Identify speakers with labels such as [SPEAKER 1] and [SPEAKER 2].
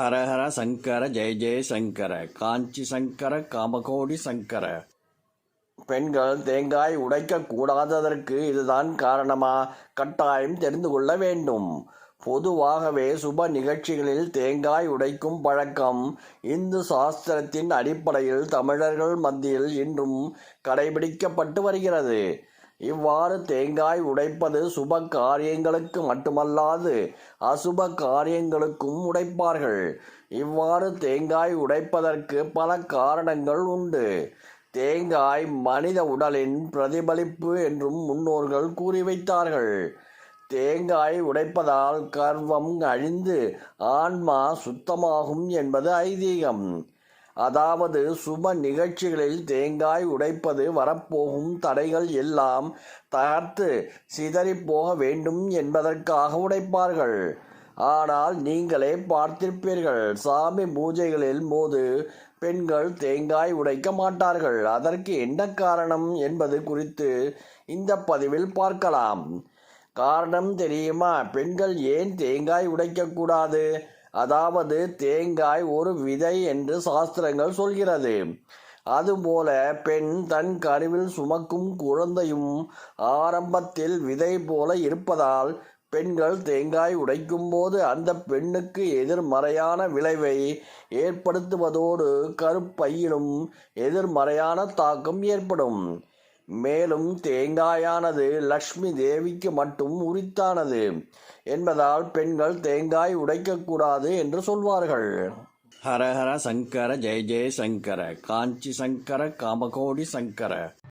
[SPEAKER 1] ஹரஹர சங்கர ஜெய ஜெய சங்கர காஞ்சி சங்கர காமகோடி சங்கர. பெண்கள் தேங்காய் உடைக்க கூடாததற்கு இதுதான் காரணமா? கட்டாயம் தெரிந்து கொள்ள வேண்டும். பொதுவாகவே சுப நிகழ்ச்சிகளில் தேங்காய் உடைக்கும் பழக்கம் இந்து சாஸ்திரத்தின் அடிப்படையில் தமிழர்கள் மத்தியில் இன்றும் கடைபிடிக்கப்பட்டு வருகிறது. இவ்வாறு தேங்காய் உடைப்பது சுப காரியங்களுக்கு மட்டுமல்லாது அசுப காரியங்களுக்கும் உடைப்பார்கள். இவ்வாறு தேங்காய் உடைப்பதற்கு பல காரணங்கள் உண்டு. தேங்காய் மனித உடலின் பிரதிபலிப்பு என்றும் முன்னோர்கள் கூறி வைத்தார்கள். தேங்காய் உடைப்பதால் கர்வம் அழிந்து ஆன்மா சுத்தமாகும் என்பது ஐதீகம். அதாவது சுப நிகழ்ச்சிகளில் தேங்காய் உடைப்பது வரப்போகும் தடைகள் எல்லாம் தகர்த்து சிதறி போக வேண்டும் என்பதற்காக உடைப்பார்கள். ஆனால் நீங்களே பார்த்திருப்பீர்கள் சாமி பூஜைகளில் போது பெண்கள் தேங்காய் உடைக்க மாட்டார்கள். அதற்கு என்ன காரணம் என்பது குறித்து இந்த பதிவில் பார்க்கலாம். காரணம் தெரியுமா? பெண்கள் ஏன் தேங்காய் உடைக்கக்கூடாது அதாவது தேங்காய் ஒரு விதை என்று சாஸ்திரங்கள் சொல்கிறது. அதுபோல பெண் தன் கருவில் சுமக்கும் குழந்தையும் ஆரம்பத்தில் விதை போல இருப்பதால் பெண்கள் தேங்காய் உடைக்கும் போது அந்த பெண்ணுக்கு எதிர்மறையான விளைவை ஏற்படுத்துவதோடு கருப்பையிலும் எதிர்மறையான தாக்கம் ஏற்படும். மேலும் தேங்காயானது லக்ஷ்மி தேவிக்கு மட்டும் உரித்தானது என்பதால் பெண்கள் தேங்காய் உடைக்கக்கூடாது என்று சொல்வார்கள். ஹரஹர சங்கர ஜெய ஜெய சங்கர காஞ்சி சங்கர காமகோடி சங்கர.